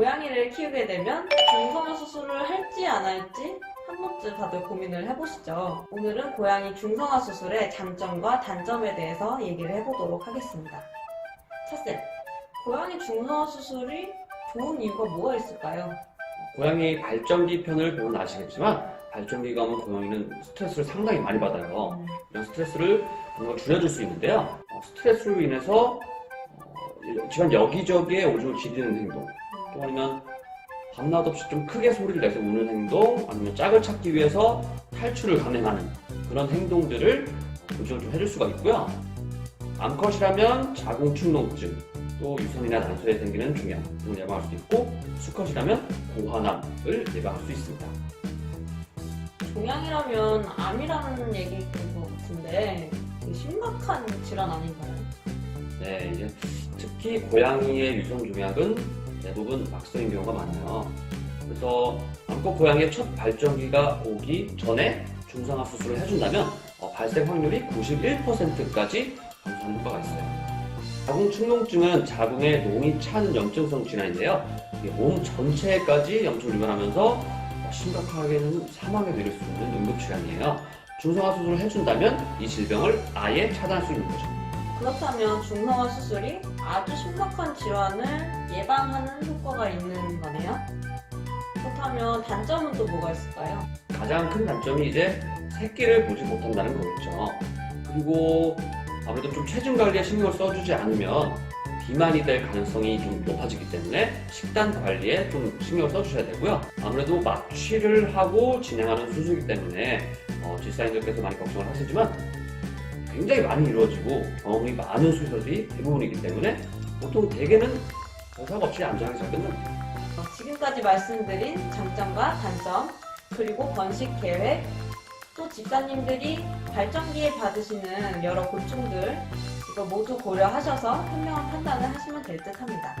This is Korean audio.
고양이를 키우게 되면 중성화 수술을 할지 안 할지 한 번쯤 다들 고민을 해보시죠. 오늘은 고양이 중성화 수술의 장점과 단점에 대해서 얘기를 해보도록 하겠습니다. 첫째, 고양이 중성화 수술이 좋은 이유가 뭐가 있을까요? 고양이 발전기 편을 보면 아시겠지만 발전기가 오면 고양이는 스트레스를 상당히 많이 받아요. 음, 이런 스트레스를 정도 줄여줄 수 있는데요. 어, 스트레스로 인해서 어, 집안 여기저기에 오줌을 기르는 행동, 또 아니면 밤낮 없이 좀 크게 소리를 내서 우는 행동, 아니면 짝을 찾기 위해서 탈출을 감행하는 그런 행동들을 조절 좀 해줄 수가 있고요. 암컷이라면 자궁축농증, 또 유선이나 난소에 생기는 종양 등을 예방할 수 있고, 수컷이라면 고환암을 예방할 수 있습니다. 종양이라면 암이라는 얘기인 것 같은데 심각한 질환 아닌가요? 네, 이제 특히 고양이의 유선 종약은 대부분 막성인 경우가 많아요. 그래서 암컷 고양이의 첫 발전기가 오기 전에 중성화 수술을 해준다면 어, 발생 확률이 91%까지 감소하는 효과가 있어요. 자궁 축농증은 자궁에 농이 차는 염증성 질환인데요. 몸 전체까지 염증을 유발하면서 어, 심각하게는 사망에 이를 수 있는 응급 질환이에요. 중성화 수술을 해준다면 이 질병을 아예 차단할 수 있는 거죠. 그렇다면 중성화 수술이 아주 심각한 질환을 예방하는 효과가 있는 거네요? 그렇다면 단점은 또 뭐가 있을까요? 가장 큰 단점이 이제 새끼를 보지 못한다는 거겠죠. 그리고 아무래도 좀 체중 관리에 신경을 써주지 않으면 비만이 될 가능성이 좀 높아지기 때문에 식단 관리에 좀 신경을 써주셔야 되고요. 아무래도 마취를 하고 진행하는 수술이기 때문에 어, 질사인들께서 많이 걱정을 하시지만 굉장히 많이 이루어지고 경험이 많은 수술이 대부분이기 때문에 보통 대개는 의사가 없이 안전하게 잘 끝납니다. 어, 지금까지 말씀드린 장점과 단점, 그리고 번식 계획, 또 집사님들이 발전기에 받으시는 여러 고충들, 이거 모두 고려하셔서 현명한 판단을 하시면 될 듯 합니다.